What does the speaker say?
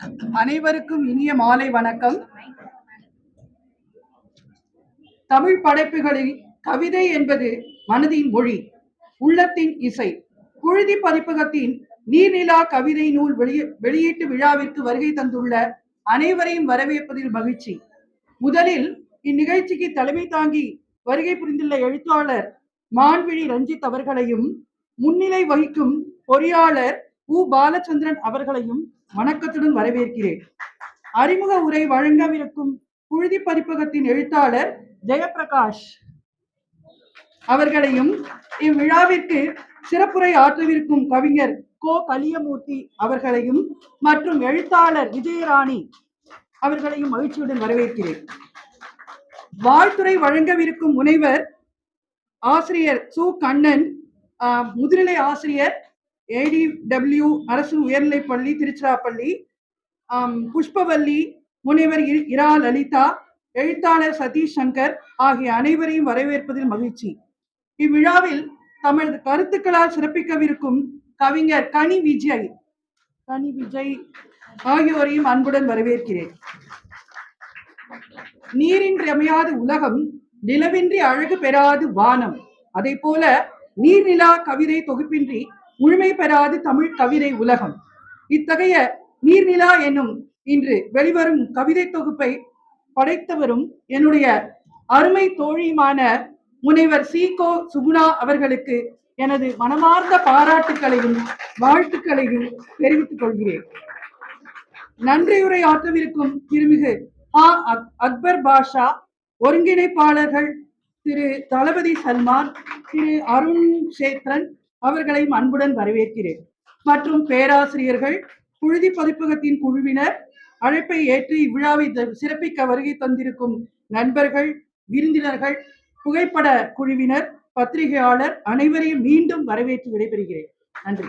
அனைவருக்கும் இனிய மாலை வணக்கம். தமிழ் படைப்புகளில் கவிதை என்பது மனதின் மொழி உள்ளத்தின் இசை புழுதி பதிப்பகத்தின் நீர்நிலா கவிதை நூல் வெளிய வெளியீட்டு விழாவிற்கு வருகை தந்துள்ள அனைவரையும் வரவேற்பதில் மகிழ்ச்சி. முதலில் இந்நிகழ்ச்சிக்கு தலைமை தாங்கி வருகை புரிந்துள்ள எழுத்தாளர் மான்விழி ரஞ்சித் அவர்களையும் முன்னிலை வகிக்கும் பொறியாளர் உ. பாலச்சந்திரன் அவர்களையும் வணக்கத்துடன் வரவேற்கிறேன். அறிமுக உரை வழங்கவிருக்கும் புழுதி பதிப்பகத்தின் எழுத்தாளர் ஜெயபிரகாஷ் அவர்களையும் இவ்விழாவிற்கு சிறப்புரை ஆற்றவிருக்கும் கவிஞர் கோ. கலியமூர்த்தி அவர்களையும் மற்றும் எழுத்தாளர் விஜயராணி அவர்களையும் மகிழ்ச்சியுடன் வரவேற்கிறேன். வாழ்த்துறை வழங்கவிருக்கும் முனைவர் ஆசிரியர் சு. கண்ணன் முதுநிலை ஆசிரியர் ஏடிடபிள்யூ அரசு உயர்நிலைப் பள்ளி திருச்சிராப்பள்ளி புஷ்பவல்லி முனைவர் இ- இரா லலிதா எழுத்தாளர் சதீஷ் சங்கர் ஆகிய அனைவரையும் வரவேற்பதில் மகிழ்ச்சி. இவ்விழாவில் தமது கருத்துக்களால் சிறப்பிக்கவிருக்கும் கவிஞர் கனி விஜய் கனி விஜய் ஆகியோரையும் அன்புடன் வரவேற்கிறேன். நீரின்றி அமையாத உலகம் நிலவின்றி அழகு பெறாது வானம். அதை போல நீர்நிலா கவிதை தொகுப்பின்றி முழுமை பெறாது தமிழ் கவிதை உலகம். இத்தகைய நீர்நிலா என்னும் இன்று வெளிவரும் கவிதை தொகுப்பை படைத்தவரும் என்னுடைய அருமை தோழியுமான முனைவர் சீகோ சுகுணா அவர்களுக்கு எனது மனமார்ந்த பாராட்டுக்களையும் வாழ்த்துக்களையும் தெரிவித்துக் கொள்கிறேன். நன்றியுரை ஆற்றவிருக்கும் திருமிகு ஆ. அக்- அக்பர் பாஷா ஒருங்கிணைப்பாளர்கள் திரு. தளபதி சல்மான் திரு. அருண் சேத்ரன் அவர்களையும் அன்புடன் வரவேற்கிறேன். மற்றும் பேராசிரியர்கள் புழுதி பதிப்பகத்தின் குழுவினர் அழைப்பை ஏற்று இவ்விழாவை த- சிறப்பிக்க வருகை தந்திருக்கும் நண்பர்கள் விருந்தினர்கள் புகைப்பட குழுவினர் பத்திரிகையாளர் அனைவரையும் மீண்டும் வரவேற்று விடைபெறுகிறேன். நன்றி.